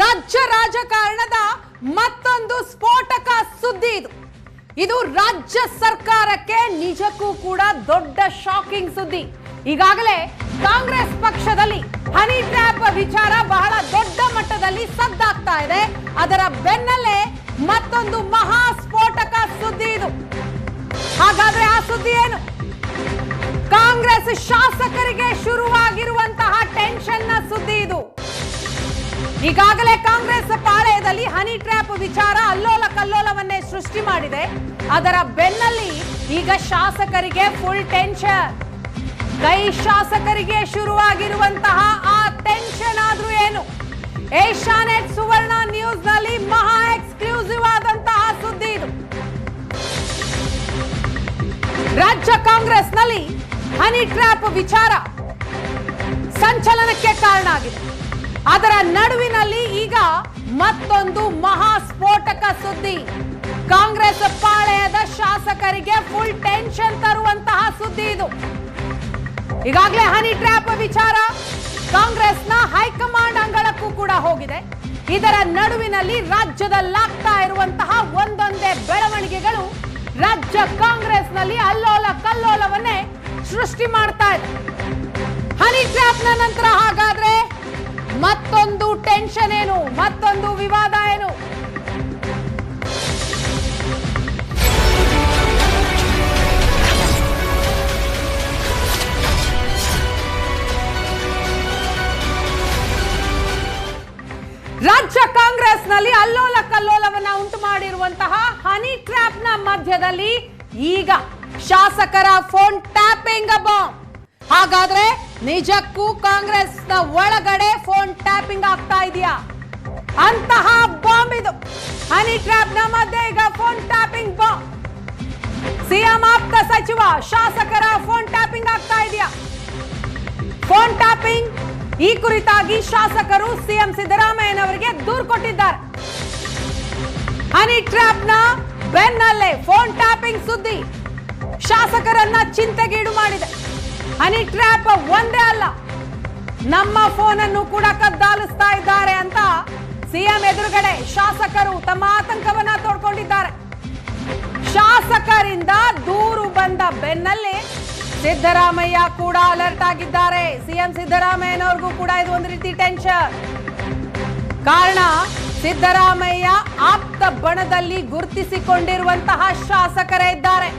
ರಾಜ್ಯ ರಾಜಕಾರಣದ ಮತ್ತೊಂದು ಸ್ಫೋಟಕ ಸುದ್ದಿ ಇದು. ಇದು ರಾಜ್ಯ ಸರ್ಕಾರಕ್ಕೆ ನಿಜಕ್ಕೂ ಕೂಡ ದೊಡ್ಡ ಶಾಕಿಂಗ್ ಸುದ್ದಿ. ಈಗಾಗಲೇ ಕಾಂಗ್ರೆಸ್ ಪಕ್ಷದಲ್ಲಿ ಹನಿ ಟ್ರ್ಯಾಪ್ ವಿಚಾರ ಬಹಳ ದೊಡ್ಡ ಮಟ್ಟದಲ್ಲಿ ಸದ್ದಾಗ್ತಾ ಇದೆ. ಅದರ ಬೆನ್ನಲ್ಲೇ ಮತ್ತೊಂದು ಮಹಾ ಸ್ಫೋಟಕ ಸುದ್ದಿ ಇದು. ಹಾಗಾದ್ರೆ ಆ ಸುದ್ದಿ ಏನು? ಕಾಂಗ್ರೆಸ್ ಶಾಸಕರಿಗೆ ಶುರುವಾಗಿರುವಂತಹ ಟೆನ್ಷನ್ನ ಸುದ್ದಿ ಇದು. ಈಗಾಗಲೇ ಕಾಂಗ್ರೆಸ್ ಪಾಳೆಯದಲ್ಲಿ ಹನಿ ಟ್ರ್ಯಾಪ್ ವಿಚಾರ ಅಲ್ಲೋಲ ಕಲ್ಲೋಲವನ್ನೇ ಸೃಷ್ಟಿ ಮಾಡಿದೆ. ಅದರ ಬೆನ್ನಲ್ಲಿ ಈಗ ಶಾಸಕರಿಗೆ ಫುಲ್ ಟೆನ್ಷನ್ ಕೈ ಶಾಸಕರಿಗೆ ಶುರುವಾಗಿರುವಂತಹ ಆ ಟೆನ್ಷನ್ ಆದ್ರೂ ಏನು? ಏಷ್ಯಾನೆಟ್ ಸುವರ್ಣ ನ್ಯೂಸ್ನಲ್ಲಿ ಮಹಾ ಎಕ್ಸ್ಕ್ಲೂಸಿವ್ ಆದಂತಹ ಸುದ್ದಿ ಇದು. ರಾಜ್ಯ ಕಾಂಗ್ರೆಸ್ನಲ್ಲಿ ಹನಿ ಟ್ರ್ಯಾಪ್ ವಿಚಾರ ಸಂಚಲನಕ್ಕೆ ಕಾರಣ ಆಗಿದೆ. ಅದರ ನಡುವಿನಲ್ಲಿ ಈಗ ಮತ್ತೊಂದು ಮಹಾ ಸ್ಫೋಟಕ ಸುದ್ದಿ. ಕಾಂಗ್ರೆಸ್ ಪಾಳೆಯದ ಶಾಸಕರಿಗೆ ಫುಲ್ ಟೆನ್ಷನ್ ತರುವಂತಹ ಸುದ್ದಿ ಇದು. ಈಗಾಗಲೇ ಹನಿ ಟ್ರ್ಯಾಪ್ ವಿಚಾರ ಕಾಂಗ್ರೆಸ್ನ ಹೈಕಮಾಂಡ್ ಅಂಗಳಕ್ಕೂ ಕೂಡ ಹೋಗಿದೆ. ಇದರ ನಡುವಿನಲ್ಲಿ ರಾಜ್ಯದಲ್ಲಾಗ್ತಾ ಇರುವಂತಹ ಒಂದೊಂದೇ ಬೆಳವಣಿಗೆಗಳು ರಾಜ್ಯ ಕಾಂಗ್ರೆಸ್ನಲ್ಲಿ ಅಲ್ಲೋಲ ಕಲ್ಲೋಲವನ್ನೇ ಸೃಷ್ಟಿ ಮಾಡ್ತಾ ಇದೆ. ಹನಿ ಟ್ರ್ಯಾಪ್ನ ನಂತರ ಹಾಗಾದ್ರೆ ಮತ್ತೊಂದು ಟೆನ್ಷನ್ ಏನು? ಮತ್ತೊಂದು ವಿವಾದ ಏನು? ರಾಜ್ಯ ಕಾಂಗ್ರೆಸ್ನಲ್ಲಿ ಅಲ್ಲೋಲ ಕಲ್ಲೋಲವನ್ನ ಉಂಟು ಮಾಡಿರುವಂತಹ ಹನಿ ಟ್ರ್ಯಾಪ್ನ ಮಧ್ಯದಲ್ಲಿ ಈಗ ಶಾಸಕರ ಫೋನ್ ಟ್ಯಾಪಿಂಗ್ ಬಾಂಬ್. ಹಾಗಾದ್ರೆ ನಿಜಕ್ಕೂ ಕಾಂಗ್ರೆಸ್ನ ಒಳಗಡೆ ಫೋನ್ ಟ್ಯಾಪಿಂಗ್ ಆಗ್ತಾ ಇದೆಯಾ? ಅಂತಹ ಬಾಂಬ್ ಇದು. ಹನಿ ಟ್ರ್ಯಾಪ್ನ ಮಧ್ಯೆ ಈಗ ಫೋನ್ ಟ್ಯಾಪಿಂಗ್ ಬಾಂಬ್ ಸಿಎಂ ಆಪ್ತ ಸಚಿವ, ಶಾಸಕರ ಫೋನ್ ಟ್ಯಾಪಿಂಗ್ ಆಗ್ತಾ ಇದೆಯಾ? ಫೋನ್ ಟ್ಯಾಪಿಂಗ್ ಈ ಕುರಿತಾಗಿ ಶಾಸಕರು ಸಿಎಂ ಸಿದ್ದರಾಮಯ್ಯನವರಿಗೆ ದೂರು ಕೊಟ್ಟಿದ್ದಾರೆ. ಹನಿ ಟ್ರ್ಯಾಪ್ನ ಬೆನ್ನಲ್ಲೇ ಫೋನ್ ಟ್ಯಾಪಿಂಗ್ ಸುದ್ದಿ. ಶಾಸಕರನ್ನ ಚಿಂತೆಗೀಡು ಹನಿ ಟ್ರ್ಯಾಪ್ ಒಂದೇ ಅಲ್ಲ, ನಮ್ಮ ಫೋನ್ ಅನ್ನು ಕೂಡ ಕದ್ದಾಲಿಸ್ತಾ ಇದ್ದಾರೆ ಅಂತ ಸಿಎಂ ಎದುರುಗಡೆ ಶಾಸಕರು ತಮ್ಮ ಆತಂಕವನ್ನ ತೋಡ್ಕೊಂಡಿದ್ದಾರೆ. ಶಾಸಕರಿಂದ ದೂರು ಬಂದ ಬೆನ್ನಲ್ಲೇ ಸಿದ್ದರಾಮಯ್ಯ ಕೂಡ ಅಲರ್ಟ್ ಆಗಿದ್ದಾರೆ. ಸಿಎಂ ಸಿದ್ದರಾಮಯ್ಯನವ್ರಿಗೂ ಕೂಡ ಇದು ಒಂದು ರೀತಿ ಟೆನ್ಷನ್ ಕಾರಣ, ಸಿದ್ದರಾಮಯ್ಯ ಆಪ್ತ ಬಣದಲ್ಲಿ ಗುರುತಿಸಿಕೊಂಡಿರುವಂತಹ ಶಾಸಕರೇ ಇದ್ದಾರೆ.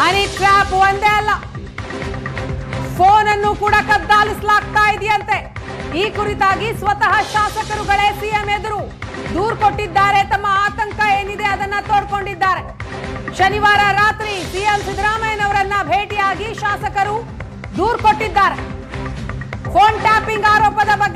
ಹನಿ ಟ್ರ್ಯಾಪ್ ಒಂದೇ ಅಲ್ಲ ಫೋನ್ ಅನ್ನು ಕೂಡ ಕದ್ದಾಲಿಸಲಾಗ್ತಾ ಇದೆಯಂತೆ. ಈ ಕುರಿತಾಗಿ ಸ್ವತಃ ಶಾಸಕರುಗಳೇ ಸಿಎಂ ಎದುರು ದೂರು ಕೊಟ್ಟಿದ್ದಾರೆ. ತಮ್ಮ ಆತಂಕ ಏನಿದೆ ಅದನ್ನ ತೋಡ್ಕೊಂಡಿದ್ದಾರೆ. ಶನಿವಾರ ರಾತ್ರಿ ಸಿಎಂ ಸಿದ್ದರಾಮಯ್ಯನವರನ್ನ ಭೇಟಿಯಾಗಿ ಶಾಸಕರು ದೂರು ಕೊಟ್ಟಿದ್ದಾರೆ. ಫೋನ್ ಟ್ಯಾಪಿಂಗ್ ಆರೋಪದ ಬಗ್ಗೆ